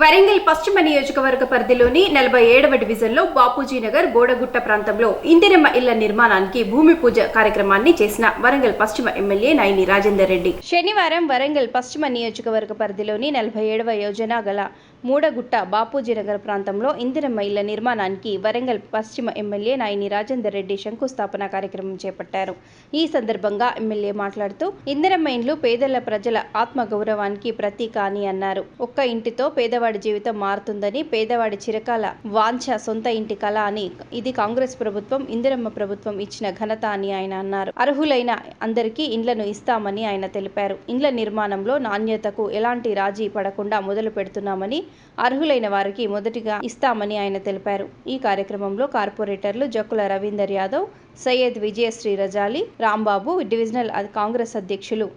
వరంగల్ పశ్చిమ నియోజకవర్గ పరిధిలోని నలభై ఏడవ డివిజన్లో బాపూజీ నగర్ గోడగుట్ట ప్రాంతంలో ఇందిరమ్మ ఇళ్ళ నిర్మాణానికి భూమి పూజ కార్యక్రమాన్ని చేసిన వరంగల్ పశ్చిమ ఎమ్మెల్యే నైని రాజేందర్ రెడ్డి. శనివారం వరంగల్ పశ్చిమ నియోజకవర్గ పరిధిలోని నలభై ఏడవ యోజన గల మూడగుట్ట బాపూజీ నగర్ ప్రాంతంలో ఇందిరమ్మ ఇళ్ళ నిర్మాణానికి వరంగల్ పశ్చిమ ఎమ్మెల్యే నాయని రాజేందర్ రెడ్డి శంకుస్థాపన కార్యక్రమం చేపట్టారు. ఈ సందర్భంగా ఎమ్మెల్యే మాట్లాడుతూ ఇందిరమ్మ ఇండ్లు పేదల ప్రజల ఆత్మగౌరవానికి ప్రతీక అని అన్నారు. ఒక్క ఇంటితో పేదవాడి జీవితం మారుతుందని పేదవాడి చిరకాల వాంఛ సొంత ఇంటి కళ అని ఇది కాంగ్రెస్ ప్రభుత్వం ఇందిరమ్మ ప్రభుత్వం ఇచ్చిన ఘనత అని ఆయన అన్నారు. అర్హులైన అందరికీ ఇండ్లను ఇస్తామని ఆయన తెలిపారు. ఇండ్ల నిర్మాణంలో నాణ్యతకు ఎలాంటి రాజీ పడకుండా మొదలు పెడుతున్నామని అర్హులైన వారికి మొదటిగా ఇస్తామని ఆయన తెలిపారు. ఈ కార్యక్రమంలో కార్పొరేటర్లు జక్కుల రవీందర్ యాదవ్ సయ్యద్ విజయశ్రీ రజాలి రాంబాబు డివిజనల్ కాంగ్రెస్ అధ్యక్షులు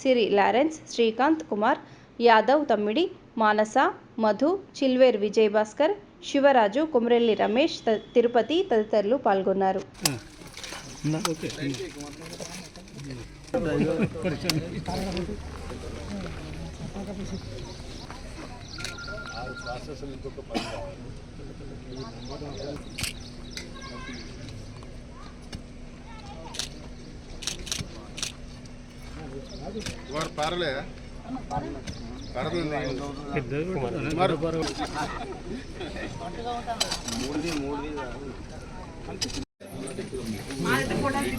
సిరి లారెన్స్ శ్రీకాంత్ కుమార్ యాదవ్ తమ్మిడి మానస మధు చిల్వేర్ విజయ్ భాస్కర్ శివరాజు కుమరెల్లి రమేష్ తిరుపతి తదితరులు పాల్గొన్నారు. వాడు పారలే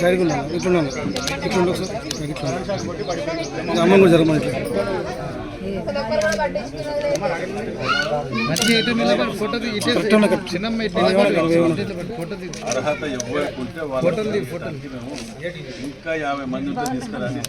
సైడ్కి ఉన్నాను ఇట్లున్నాను ఒకసారి అమ్మ కూడా జరగమని అర్హత ఎవరికి ఉంటే ఇంకా యాభై మంది ఉంటే తీసుకురాని